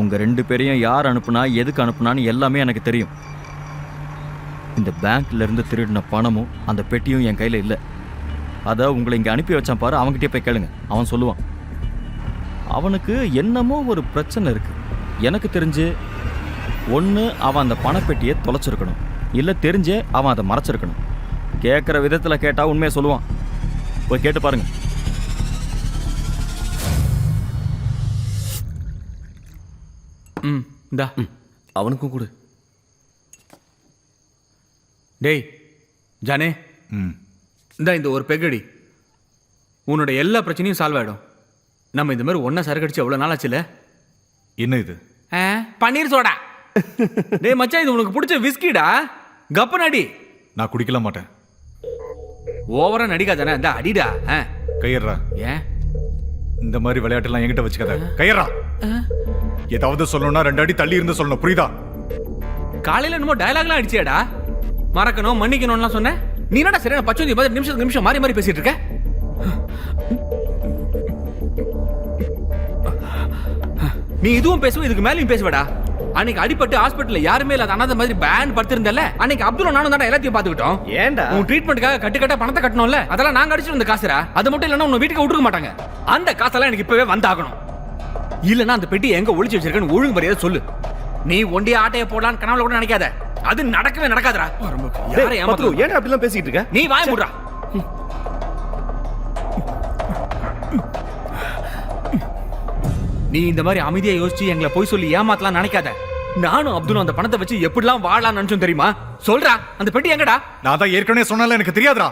உங்கள் ரெண்டு பேரையும் யார் அனுப்புனா எதுக்கு அனுப்புனான்னு எல்லாமே எனக்கு தெரியும். இந்த பேங்க்லேருந்து திருடின பணமும் அந்த பெட்டியும் என் கையில் இல்லை. அதை உங்களை இங்கே அனுப்பி வச்சான் பாரு அவன்கிட்டே போய் கேளுங்க. அவன் சொல்லுவான். அவனுக்கு என்னமோ ஒரு பிரச்சனை இருக்குது எனக்கு தெரிஞ்சு ஒன்று அவன் அந்த பணப்பெட்டியை தொலைச்சிருக்கணும். இல்லை தெரிஞ்சே அவன் அதை மறைச்சிருக்கணும். கேட்குற விதத்தில் கேட்டால் உண்மையை சொல்லுவான். போய் கேட்டு பாருங்கள் இந்தா. அவனுக்கும் கொடு. டேய் ஜானே. ம். இந்தா இந்த ஒரு பெக்கடி. உன்னோட எல்லா பிரச்சனையும் சால்வ் ஆயிடும். நம்ம இந்த மாதிரி ஒன்றா சரக்கு அடிச்சு எவ்வளோ நாள் ஆச்சுல? என்ன இது? ஆ, பன்னீர் சோடா. டேய் மச்சான் இது உனக்கு பிடிச்ச விஸ்கிடா? கப்ப நடி. நான் குடிக்கல மாட்டேன். ஓவரா நடிக்காதானே இந்த அடிடா. ஆ. கையறா. ஏன்? இந்த மாதிரி விளையாட்டுலாம் என்கிட்ட வச்சுக்காத. கையறா. ஏதாவது சொல்லணும்னா ரெண்டு அடி தள்ளி இருந்து சொல்லணும். புரியுதா? காலையில என்னமோ டயலாக்லாம் அடிச்சியாடா? மறக்கணும் மன்னிக்கணும்லாம் சொன்னேன். நீ என்னடா சரியான பச்சோந்தி பதினஞ்சு நிமிஷத்துக்கு நிமிஷம் மாறி மாறி பேசிட்டு இருக்க? நீ இதுவும் பேசுவ இதுக்கு மேலேயும் பேசுவடா. அன்னைக்கு அடிபட்டு ஹாஸ்பிட்டல்ல யாருமே இல்லாத அனாதை மாதிரி பேன் படுத்திருந்தல அன்னைக்கு அப்துல் நானும் தான் எல்லாத்தையும் பாத்துக்கிட்டோம் ஏன்டா? உன் ட்ரீட்மெண்ட்டுக்காக கட்டு கட்ட பணத்தை கட்டணும்ல? அதெல்லாம் நாங்க அடிச்சிட்டு வந்த காசுரா அது மட்டும் இல்லைன்னா உன்னை வீட்டுக்கு விட்டுருக்க மாட்டாங்க. அந்த காசெல்லாம் எனக்கு இப்பவே வந்தாகணும். இல்லைன்னா அந்த பெட்டி எங்க ஒளிச்சு வச்சிருக்கேன்னு ஒழுங்கு மரியாதை சொல்லு. நீ ஒண்டிய ஆட்டைய போடலான்னு கனவுல கூட நினைக்காத. அது நடக்கவே நடக்காதுடா. யாரை பத்ரு ஏமாத்தணும்? ஏன்டா அப்படிலாம் பேசிக்கிட்டு இருக்க? நீ வாய மூடுறா நீ இந்த மாதிரி அமைதியா யோசிச்சு எங்களை போய் சொல்லி ஏமாத்தலாம் நினைக்காத. நானும் அப்துல்லும் அந்த பணத்தை வச்சு எப்படிலாம் வாழலாம் நினைச்சோம் தெரியுமா? சொல்றா அந்த பெட்டி எங்கடா? நான் தான் ஏற்கனவே சொன்னால எனக்கு தெரியாதுடா.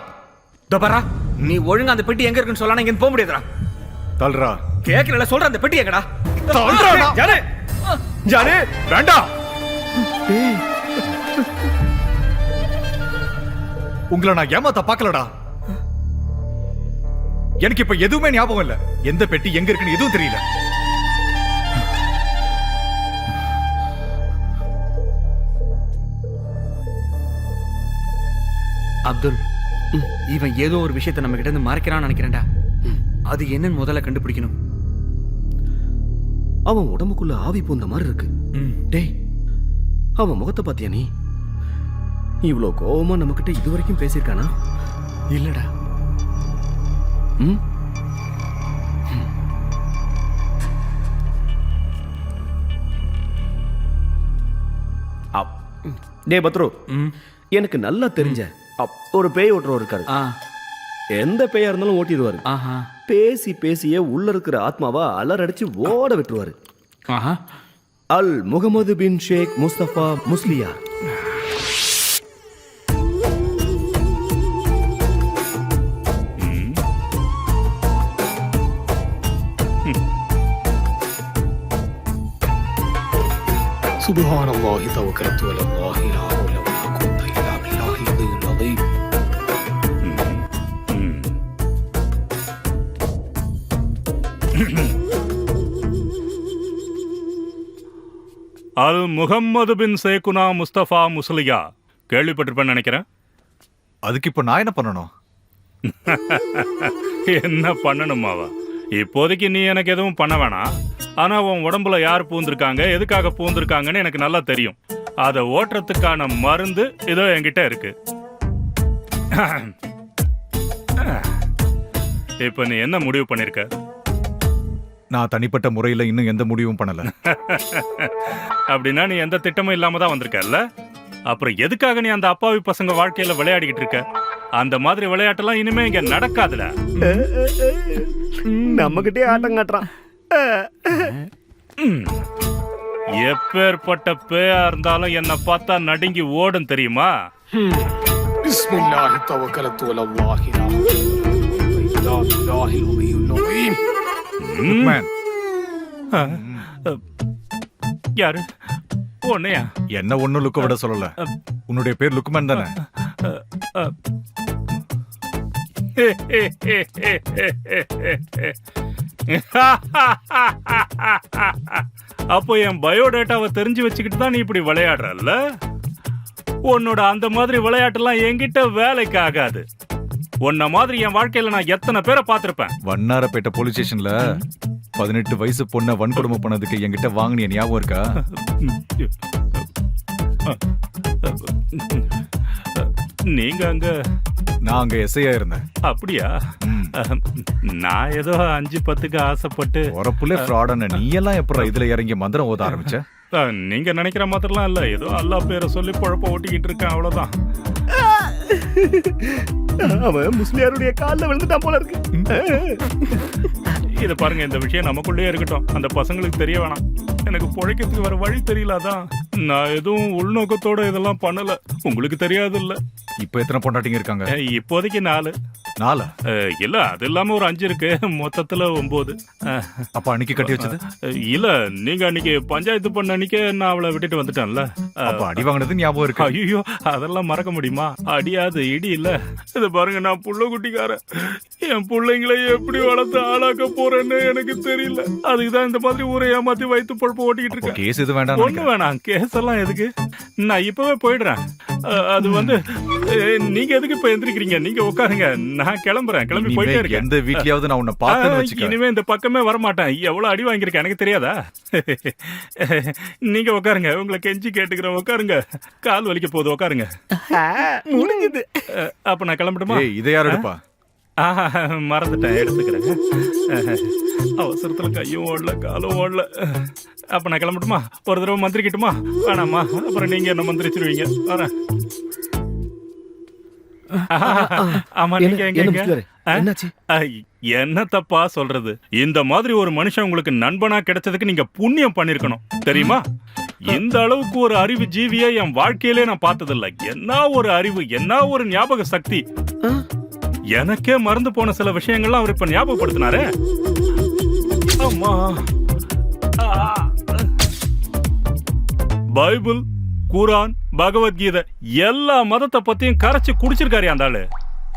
தபரா நீ ஒழுங்கா அந்த பெட்டி எங்க இருக்குன்னு சொல்லலாம் இங்க போக முடியாதுடா. தள்ளுறா கேக்குறல சொல்ற அந்த பெட்டி எங்கடா? ஜானே. ஜானே வேண்டாம் உங்களை நான் ஏமாத்த பார்க்கலடா. எனக்கு இப்ப எதுவுமே ஞாபகம் இல்ல. எந்த பெட்டி எங்க இருக்குன்னு எதுவும் தெரியல. அப்துல் இவன் ஏதோ ஒரு விஷயத்தை நம்ம கிட்ட இருந்து மறைக்கிறான்னு நினைக்கிறேன்டா. அது என்னன்னு முதல்ல கண்டுபிடிக்கணும். அவன் உடம்புக்குள்ள ஆவி பூந்த மாதிரி இருக்கு. ம். டேய் அவன் முகத்தை பாத்தியா நீ? இவ்வளோ கோவமா நம்மக்கிட்ட இது வரைக்கும் பேசியிருக்கானா? இல்லடா. ம்? அப்- டேய் பத்ரு. ம். எனக்கு நல்லா தெரிஞ்ச அப்- ஒரு பேய் ஓட்டுறவர் இருக்காரு. ஆ. எந்த பேயா இருந்தாலும் ஓட்டிடுவாரு. ஆஹா. பேசி பேசியே உள்ள இருக்கிற ஆத்மாவா அலறடிச்சு ஓட விட்டுருவாரு. அல் முகமது பின் ஷேக் முஸ்தபா முஸ்லியா சுபஹானல்லாஹி தவக்கரத்து வலம் அல் முகம்மது பின் சேகுனா முஸ்தபா முஸ்லியா. கேள்விப்பட்டிருப்பேன்னு நினைக்கிறேன். அதுக்கு இப்ப நான் என்ன பண்ணணும்? என்ன பண்ணணுமாவா இப்போதைக்கு நீ எனக்கு எதுவும் பண்ண வேணாம். ஆனா உன் உடம்புல யார் பூந்திருக்காங்க எதுக்காக பூந்திருக்காங்கன்னு எனக்கு நல்லா தெரியும். அதை ஓட்டுறதுக்கான மருந்து இதோ என்கிட்ட இருக்கு. இப்ப நீ என்ன முடிவு பண்ணிருக்க? நான் தனிப்பட்ட முறையில் இன்னும் எந்த முடிவும் பண்ணல. அப்படின்னா நீ எந்த திட்டமும் இல்லாம தான் வந்திருக்கல்ல? அப்புறம் எதுக்காக நீ அந்த அப்பாவி பசங்க வாழ்க்கையில விளையாடிக்கிட்டு இருக்க? அந்த மாதிரி விளையாட்டெல்லாம் இனிமே இங்க நடக்காதுல. நம்மகிட்டே ஆட்டம் காட்டுறான். எப்பேற்பட்ட பேயா இருந்தாலும் என்ன பார்த்தா நடுங்கி ஓடும் தெரியுமா? بسم الله توكلت على الله لا اله الا الله العظيم லுக்மேன், யாரு? உன்னையா? என்ன ஒண்ணும் லுக்க விட சொல்லல. உன்னுடைய பேர் லுக்மேன் தானே? அப்போ என் பயோடேட்டாவை தெரிஞ்சு வச்சுக்கிட்டு தான் நீ இப்படி விளையாடுறல்ல? உன்னோட அந்த மாதிரி விளையாட்டெல்லாம் என்கிட்ட வேலைக்கு ஆகாது. உன்ன மாதிரி என் வாழ்க்கையில நான் எத்தனை பேரை பார்த்திருப்பேன்? வண்ணாரப்பேட்டை போலீஸ் ஸ்டேஷன்ல பதினெட்டு வயசு பொண்ணை வன்கொடுமை பண்ணதுக்கு என்கிட்ட வாங்கினிய ஞாபகம் இருக்கா? நீங்க அங்க நான் அங்க எஸ்ஐயா இருந்தேன். அப்படியா. நான் ஏதோ அஞ்சு பத்துக்கு ஆசைப்பட்டு உரப்புல ஃப்ராடான நீ எல்லாம் எப்பறம் இதுல இறங்கி மந்திரம் ஓத ஆரம்பிச்ச? நீங்க நினைக்கிற மாதிரிலாம் இல்ல. ஏதோ அல்லா பேரை சொல்லி குழப்ப ஓட்டிக்கிட்டு இருக்கேன் அவ்வளவுதான். அவன் முஸ்லியாருடைய காலில் விழுந்துட்டான் போல இருக்கு. இத பாருங்க இந்த விஷயம் நமக்குள்ளேயே இருக்கட்டும். அந்த பசங்களுக்கு தெரிய வேணாம். எனக்கு பிழைக்கிறதுக்கு வர வழி தெரியல அதான். நான் எதுவும் உள்நோக்கத்தோட இதெல்லாம் பண்ணல. உங்களுக்கு தெரியாது இல்ல இப்ப எத்தனை பொண்டாட்டிங்க இருக்காங்க? இப்போதைக்கு நாலு. நாலா? அஹ், இல்ல அது இல்லாம ஒரு அஞ்சு இருக்கு. மொத்தத்துல ஒன்பது அஹ், அப்ப அன்னைக்கு கட்டி வச்சது? இல்ல நீங்க அன்னைக்கு பஞ்சாயத்து பண்ண அன்னைக்கே நான் அவளை விட்டுட்டு வந்துட்டேன்ல. அப்ப அடி வாங்கினது ஞாபகம் இருக்கு. ஐயோ அதெல்லாம் மறக்க முடியுமா? அடியாது இடி இல்ல. இது பாருங்க நான் புள்ள குட்டிக்காரன். என் பிள்ளைங்களை எப்படி வளர்த்து ஆளாக்க போறேன்னு எனக்கு தெரியல. அதுக்கு தான் இந்த மாதிரி ஊரை ஏமாத்தி வைத்து பொழப்பு ஓட்டிக்கிட்டு அப்போ இருக்கேன். கேஸ் இது வேண்டாம் ஒண்ணு வேணாம். கேஸ் எல்லாம் எதுக்கு? நான் இப்பவே போயிடுறேன். அஹ், அது வந்து அஹ், நீங்க எதுக்கு இப்ப எந்திரிக்கிறீங்க? நீங்க உட்காருங்க. நான் கிளம்புறேன். கிளம்பி போயிட்டே இருக்கேன். எந்த வீட்லயாவது நான் உன்னை பார்த்தேன்னு வச்சுக்க. இனிமே இந்த பக்கமே வர மாட்டேன் எவ்வளவு அடி வாங்கியிருக்கேன்? எனக்கு தெரியாதா? நீங்க உட்காருங்க. உங்களை கெஞ்சி கேட்டுக்கிறேன். உட்காருங்க. கால் வலிக்க போகுது. உட்காருங்க. முடிஞ்சது. அப்ப நான் கிளம்பட்டுமா? ஏய் இதை யார் எடுப்பா? மறந்துட்டேன். எடுத்துக்கிறேன். அவசரத்துல கையும் ஓடல காலும் ஓடல. அப்ப நான் கிளம்பட்டுமா? ஒரு தடவை மந்திரிக்கட்டுமா? வேணாமா? அப்புறம் நீங்க என்ன மந்திரிச்சிருவீங்க? வரேன். ஆமா நீங்க எங்க என்ன எங்க? முஸ்லியாரே ஆ? என்னாச்சு? ஐ, என்ன தப்பா சொல்றது? இந்த மாதிரி ஒரு மனுஷன் உங்களுக்கு நண்பனா கிடைச்சதுக்கு நீங்க புண்ணியம் பண்ணிருக்கணும். தெரியுமா? இந்த அளவுக்கு ஒரு அறிவு ஜீவியை என் வாழ்க்கையிலே நான் பார்த்ததில்ல. என்ன ஒரு அறிவு என்ன ஒரு ஞாபக சக்தி? எனக்கே மறந்து போன சில விஷயங்கள்லாம் அவர் இப்ப ஞாபகப்படுத்தினாரே. அம்மா. ஆ. பைபிள் குரான் பகவத்கீதை எல்லா மதத்தை பத்தியும் கரைச்சு குடிச்சிருக்காரு அந்த ஆளு.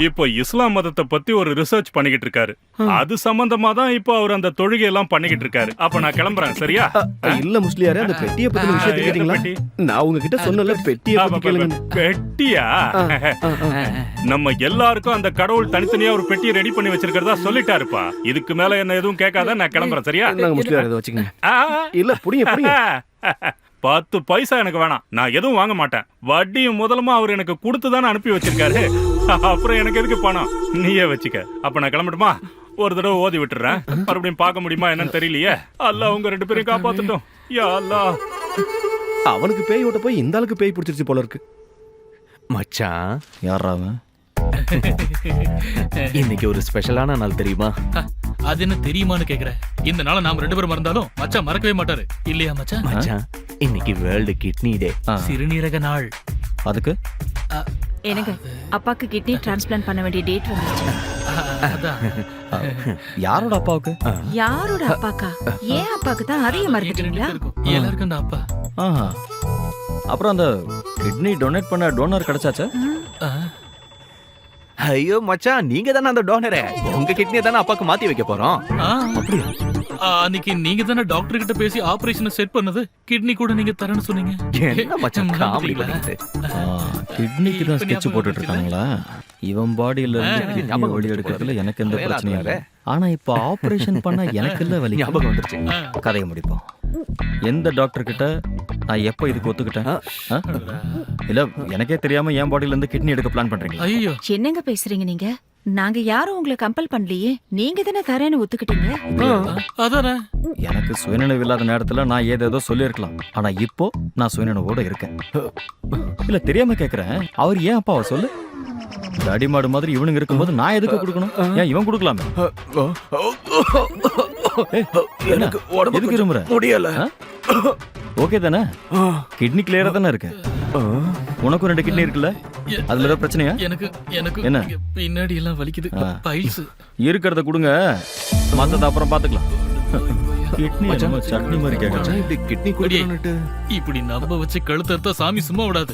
இப்போ இஸ்லாம் மதத்தை பத்தி ஒரு ரிசர்ச் பண்ணிக்கிட்டு இருக்காரு. அது சம்பந்தமா தான் இப்போ அவர் அந்த தொழுகை எல்லாம் பண்ணிக்கிட்டு இருக்காரு. அப்ப நான் கிளம்புறேன் சரியா? இல்ல முஸ்லியாரே அந்த பெட்டியை பத்தின விஷயத்தை கேட்டீங்களா? நான் உங்ககிட்ட சொன்னல பெட்டியை பத்தி கேளுங்க பெட்டியா? நம்ம எல்லாருக்கும் அந்த கடவுள் தனித்தனியா ஒரு பெட்டியை ரெடி பண்ணி வச்சிருக்கிறதா சொல்லிட்டாருப்பா. இதுக்கு மேல என்ன எதுவும் கேட்காத நான் கிளம்புறேன் சரியா? முஸ்லியாரே வச்சுக்கங்க. இல்ல புடிங்க புடிங்க. பத்து பைசா எனக்கு வேணாம். நான் எதுவும் வாங்க மாட்டேன். வட்டியும் முதலுமா அவர் எனக்கு கொடுத்து தானே அனுப்பி வச்சிருக்காரு. அப்புறம் எனக்கு எதுக்கு பணம்? நீயே வச்சுக்க. அப்ப நான் கிளம்பட்டுமா? ஒரு தடவை ஓதி விட்டுறேன். மறுபடியும் பார்க்க முடியுமா என்னன்னு தெரியலையே. அல்லாஹ் உங்க ரெண்டு பேரையும் காப்பாத்துட்டோம். யா அல்லாஹ். அவனுக்கு பேய் ஓட்ட போய் இந்த ஆளுக்கு பேய் பிடிச்சிருச்சு போல இருக்கு. மச்சான். யாரா அவன்? இன்னைக்கு ஒரு ஸ்பெஷலான நாள் தெரியுமா? அது என்ன தெரியுமான்னு கேக்குறேன் இந்த நாள நாம ரெண்டு பேரும் மறந்தாலும் மச்சான் மறக்கவே மாட்டாரு. இல்லையா மச்சான்? மச்சான். இன்னைக்கு வேர்ல்டு கிட்னி டே சிறுநீரக நாள். அதுக்கு? எனக்கு அப்பாக்கு கிட்னி டிரான்ஸ்பிளான்ட் பண்ண வேண்டிய டேட் வந்துருச்சு. யாரோட அப்பாவுக்கு? யாரோட அப்பாக்கா? ஏன் அப்பாக்கு தான் ரெண்டு மறந்துட்டீங்களா. எல்லாருக்கும் அந்த அப்பா. ஆஹா. அப்புறம் அந்த கிட்னி டொனேட் பண்ண டோனர் கிடைச்சாச்சா? ஐயோ மச்சான் நீங்க தானே அந்த டோனரே உங்க கிட்னியை தானே அப்பாக்கு மாத்தி வைக்க போறோம்? ஆ, அன்னைக்கு நீங்க தானே டாக்டர் கிட்ட பேசி ஆபரேஷனை செட் பண்ணது? கிட்னி கூட நீங்க தரேன்னு சொன்னீங்க. என்ன மச்சான் காமெடி? பண்ணிட்டு கிட்னிக்கு தான் ஸ்கெட்ச் போட்டுட்டு இருக்காங்களா? இவன் பாடியில இருந்து கிட்னி ஒளி எடுக்கிறதுல. எனக்கு எந்த பிரச்சனையும் இல்லை. ஆனா இப்போ ஆபரேஷன் பண்ணா எனக்கு இல்ல வலி. ஞாபகம் வந்துருச்சு. கதையை முடிப்போம். எந்த டாக்டர் கிட்ட நான் எப்போ இதுக்கு ஒத்துக்கிட்டேன்? இல்ல எனக்கே தெரியாம என் பாடியில இருந்து கிட்னி எடுக்க பிளான் பண்றீங்களா? ஐயோ. என்னங்க பேசுறீங்க நீங்க? நாங்க யாரும் உங்களை கம்பல் பண்ணலையே நீங்க தானே தரேன்னு ஒத்துக்கிட்டீங்க அதானே எனக்கு சுயநினைவு இல்லாத நேரத்துல நான் ஏதேதோ சொல்லியிருக்கலாம் ஆனா இப்போ நான் சுயநினைவோட இருக்கேன் இல்ல தெரியாம கேக்குறேன் அவர் ஏன் அப்பாவை சொல்லு அடிமாடு மாதிரி இவனுங்க இருக்கும்போது நான் எதுக்கு கொடுக்கணும் ஏன் இவன் கொடுக்கலாமே? எனக்கு எதுக்கு இருமுற முடியல ஓகே தானே கிட்னி கிளியரா தானே இருக்கு உனக்கும் ரெண்டு கிட்னி இருக்குல்ல அதுல ஏதாவது பிரச்சனையா? எனக்கு எனக்கு என்ன? பின்னாடி எல்லாம் வலிக்குது. பைல்ஸ். இருக்கிறத கொடுங்க. மத்தத அப்புறம் பாத்துக்கலாம் கிட்னி என்னமோ சட்னி மாதிரி மச்சான் இப்படி கிட்னி குடுக்கணும்னுட்டு இப்படி நம்ப வச்சு கழுத்து அறுத்தா சாமி சும்மா விடாது.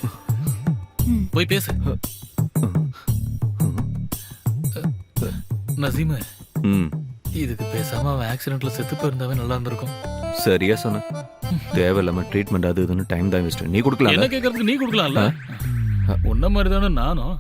போய் பேசு. நசீம இதுக்கு பேசாம அவன் ஆக்சிடென்ட்ல செத்து போயிருந்தாவே நல்லா இருந்திருக்கும். சரியா சொன்ன. தேவையில்லாம ட்ரீட்மெண்ட் அது இதுன்னு டைம் தான் வேஸ்ட் நீ கொடுக்கலாம் என்ன கேக்குறதுக்கு நீ கொடுக்கலாம்ல? உன்ன மாதிரி தானே நானும்.